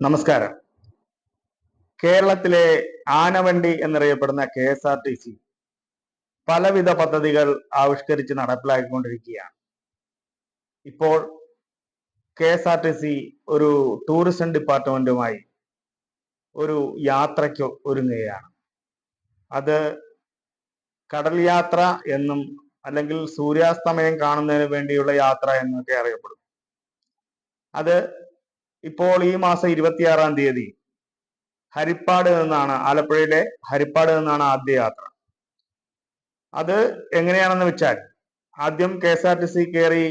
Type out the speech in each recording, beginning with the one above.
നമസ്കാരം. കേരളത്തിലെ ആനവണ്ടി എന്നറിയപ്പെടുന്ന K S R T C പലവിധ പദ്ധതികൾ ആവിഷ്കരിച്ച് നടപ്പിലാക്കിക്കൊണ്ടിരിക്കുകയാണ്. ഇപ്പോൾ K S R T C ഒരു ടൂറിസം ഡിപ്പാർട്ട്മെന്റുമായി ഒരു യാത്രയ്ക്ക് ഒരുങ്ങുകയാണ്. അത് കടൽ യാത്ര എന്നും അല്ലെങ്കിൽ സൂര്യാസ്തമയം കാണുന്നതിന് വേണ്ടിയുള്ള യാത്ര എന്നൊക്കെ അറിയപ്പെടും അത് ഇപ്പോൾ ഈ മാസം ഇരുപത്തിയാറാം തീയതി ഹരിപ്പാട് നിന്നാണ് ആലപ്പുഴയിലെ ഹരിപ്പാട് നിന്നാണ് ആദ്യ യാത്ര. അത് എങ്ങനെയാണെന്ന് വെച്ചാൽ ആദ്യം K S R T C കയറി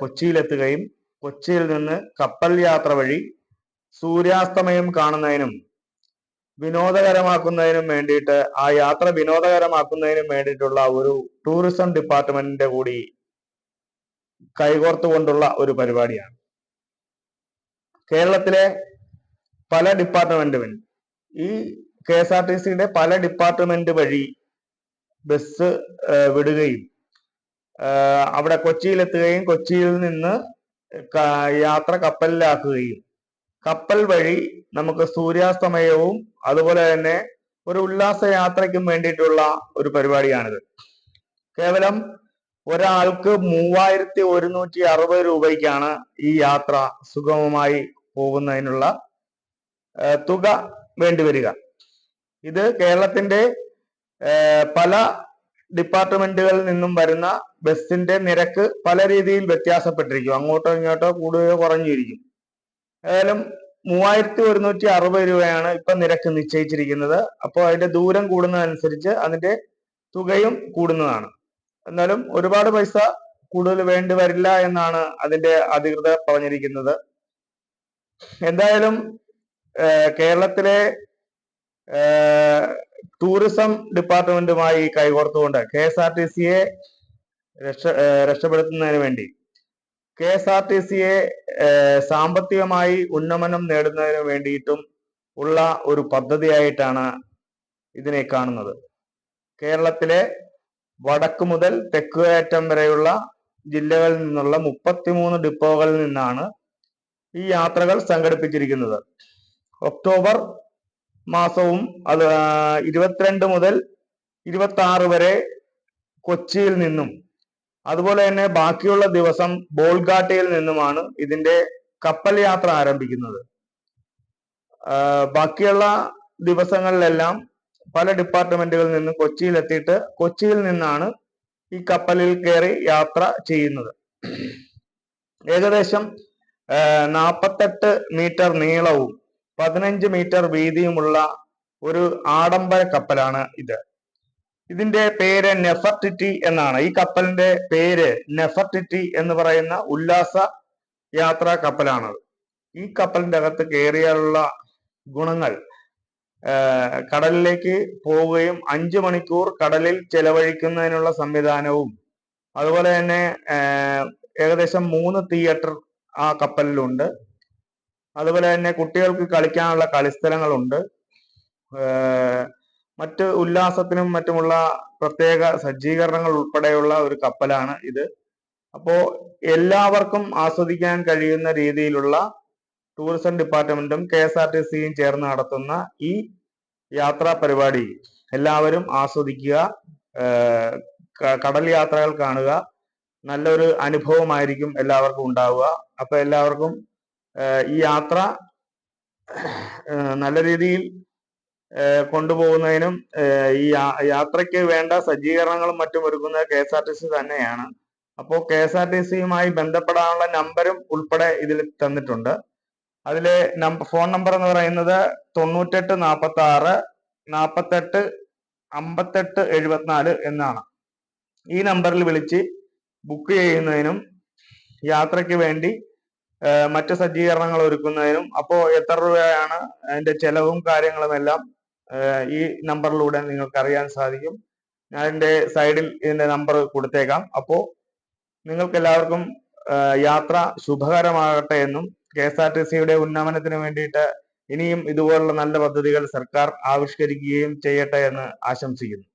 കൊച്ചിയിലെത്തുകയും കൊച്ചിയിൽ നിന്ന് കപ്പൽ യാത്ര വഴി സൂര്യാസ്തമയം കാണുന്നതിനും വിനോദകരമാക്കുന്നതിനും വേണ്ടിയിട്ട് ആ യാത്ര വിനോദകരമാക്കുന്നതിനും വേണ്ടിയിട്ടുള്ള ഒരു ടൂറിസം ഡിപ്പാർട്ട്മെന്റിന്റെ കൂടി കൈകോർത്തുകൊണ്ടുള്ള ഒരു പരിപാടിയാണ്. കേരളത്തിലെ പല ഡിപ്പാർട്ട്മെന്റും ഈ കെ എസ് ആർ ടി സിയുടെ പല ഡിപ്പാർട്ട്മെന്റ് വഴി ബസ് വിടുകയും അവിടെ കൊച്ചിയിലെത്തുകയും കൊച്ചിയിൽ നിന്ന് യാത്ര കപ്പലിലാക്കുകയും. കപ്പൽ വഴി നമുക്ക് സൂര്യാസ്തമയവും അതുപോലെ തന്നെ ഒരു ഉല്ലാസ യാത്രയ്ക്കും വേണ്ടിയിട്ടുള്ള ഒരു പരിപാടിയാണിത്. കേവലം ഒരാൾക്ക് മൂവായിരത്തി ഒരുന്നൂറ്റി അറുപത് രൂപയ്ക്കാണ് ഈ യാത്ര സുഗമമായി പോകുന്നതിനുള്ള തുക വേണ്ടിവരിക ഇത് കേരളത്തിന്റെ പല ഡിപ്പാർട്ട്മെന്റുകളിൽ നിന്നും വരുന്ന ബസിന്റെ നിരക്ക് പല രീതിയിൽ വ്യത്യാസപ്പെട്ടിരിക്കും. അങ്ങോട്ടോ ഇങ്ങോട്ടോ കൂടുകയോ കുറഞ്ഞിരിക്കും. ഏതായാലും മൂവായിരത്തി ഒരുന്നൂറ്റി അറുപത് രൂപയാണ് ഇപ്പൊ നിരക്ക് നിശ്ചയിച്ചിരിക്കുന്നത്. അപ്പോൾ അതിന്റെ ദൂരം കൂടുന്നതനുസരിച്ച് അതിന്റെ തുകയും കൂടുന്നതാണ്. എന്നാലും ഒരുപാട് പൈസ കൂടുതൽ വേണ്ടി വരില്ല എന്നാണ് അതിന്റെ അധികൃതർ പറഞ്ഞിരിക്കുന്നത്. എന്തായാലും കേരളത്തിലെ ടൂറിസം ഡിപ്പാർട്ട്മെന്റുമായി കൈകോർത്തുകൊണ്ട് കെ എസ് ആർ ടി സിയെ രക്ഷ രക്ഷപ്പെടുത്തുന്നതിന് വേണ്ടി കെ എസ് ആർ ടി സിയെ സാമ്പത്തികമായി ഉന്നമനം നേടുന്നതിന് വേണ്ടിയിട്ടും ഉള്ള ഒരു പദ്ധതിയായിട്ടാണ് ഇതിനെ കാണുന്നത്. കേരളത്തിലെ വടക്ക് മുതൽ തെക്കുകയറ്റം വരെയുള്ള ജില്ലകളിൽ നിന്നുള്ള മുപ്പത്തിമൂന്ന് ഡിപ്പോകളിൽ നിന്നാണ് ഈ യാത്രകൾ സംഘടിപ്പിച്ചിരിക്കുന്നത്. ഒക്ടോബർ മാസവും അത് ഇരുപത്തിരണ്ട് മുതൽ ഇരുപത്തി ആറ് വരെ കൊച്ചിയിൽ നിന്നും അതുപോലെ തന്നെ ബാക്കിയുള്ള ദിവസം ബോൾഗാട്ടയിൽ നിന്നുമാണ് ഇതിന്റെ കപ്പൽ യാത്ര ആരംഭിക്കുന്നത്. ബാക്കിയുള്ള ദിവസങ്ങളിലെല്ലാം പല ഡിപ്പാർട്ട്മെന്റുകളിൽ നിന്നും കൊച്ചിയിൽ എത്തിയിട്ട് കൊച്ചിയിൽ നിന്നാണ് ഈ കപ്പലിൽ കയറി യാത്ര ചെയ്യുന്നത്. ഏകദേശം നാൽപ്പത്തെട്ട് മീറ്റർ നീളവും പതിനഞ്ച് മീറ്റർ വീതിയുമുള്ള ഒരു ആഡംബര കപ്പലാണ് ഇത്. ഇതിന്റെ പേര് നെഫർട്ടിറ്റി എന്നാണ്. ഈ കപ്പലിന്റെ പേര് നെഫർട്ടിറ്റി എന്ന് പറയുന്ന ഉല്ലാസ യാത്രാ കപ്പലാണ് ഈ കപ്പലിന്റെ അകത്ത് കയറിയാലുള്ള ഗുണങ്ങൾ കടലിലേക്ക് പോവുകയും അഞ്ചു മണിക്കൂർ കടലിൽ ചെലവഴിക്കുന്നതിനുള്ള സംവിധാനവും അതുപോലെ തന്നെ ഏകദേശം മൂന്ന് തിയേറ്റർ ആ കപ്പലിലുണ്ട്. അതുപോലെ തന്നെ കുട്ടികൾക്ക് കളിക്കാനുള്ള കളിസ്ഥലങ്ങളുണ്ട്. മറ്റ് ഉല്ലാസത്തിനും മറ്റുമുള്ള പ്രത്യേക സജ്ജീകരണങ്ങൾ ഉൾപ്പെടെയുള്ള ഒരു കപ്പലാണ് ഇത്. അപ്പോൾ എല്ലാവർക്കും ആസ്വദിക്കാൻ കഴിയുന്ന രീതിയിലുള്ള ടൂറിസം ഡിപ്പാർട്ട്മെന്റും കെ എസ് ആർ ടി സിയും ചേർന്ന് നടത്തുന്ന ഈ യാത്രാ പരിപാടി എല്ലാവരും ആസ്വദിക്കുക കടൽ യാത്രകൾ കാണുക നല്ലൊരു അനുഭവമായിരിക്കും എല്ലാവർക്കും ഉണ്ടാവുക. അപ്പൊ എല്ലാവർക്കും ഈ യാത്ര നല്ല രീതിയിൽ കൊണ്ടുപോകുന്നതിനും ഈ യാത്രയ്ക്ക് വേണ്ട സജ്ജീകരണങ്ങളും മറ്റും ഒരുക്കുന്നത് K S R T C തന്നെയാണ്. അപ്പോൾ കെ എസ് ആർ ടി സിയുമായി ബന്ധപ്പെടാനുള്ള നമ്പരും ഉൾപ്പെടെ ഇതിൽ തന്നിട്ടുണ്ട്. അതിലെ ഫോൺ നമ്പർ എന്ന് പറയുന്നത് തൊണ്ണൂറ്റെട്ട് നാൽപ്പത്തി ആറ് നാൽപ്പത്തെട്ട് അമ്പത്തെട്ട് എഴുപത്തിനാല് എന്നാണ്. ഈ നമ്പറിൽ വിളിച്ച് ബുക്ക് ചെയ്യുന്നതിനും യാത്രയ്ക്ക് വേണ്ടി മറ്റു സജ്ജീകരണങ്ങൾ ഒരുക്കുന്നതിനും അപ്പോൾ എത്ര രൂപയാണ് അതിന്റെ ചെലവും കാര്യങ്ങളും എല്ലാം ഈ നമ്പറിലൂടെ നിങ്ങൾക്ക് അറിയാൻ സാധിക്കും. ഞാൻ എന്റെ സൈഡിൽ ഇതിന്റെ നമ്പർ കൊടുത്തേക്കാം. അപ്പോൾ നിങ്ങൾക്ക് എല്ലാവർക്കും യാത്ര ശുഭകരമാകട്ടെ എന്നും കെ എസ് ആർ ടി സിയുടെ ഉന്നമനത്തിന് വേണ്ടിയിട്ട് ഇനിയും ഇതുപോലുള്ള നല്ല പദ്ധതികൾ സർക്കാർ ആവിഷ്കരിക്കുകയും ചെയ്യട്ടെ എന്ന് ആശംസിക്കുന്നു.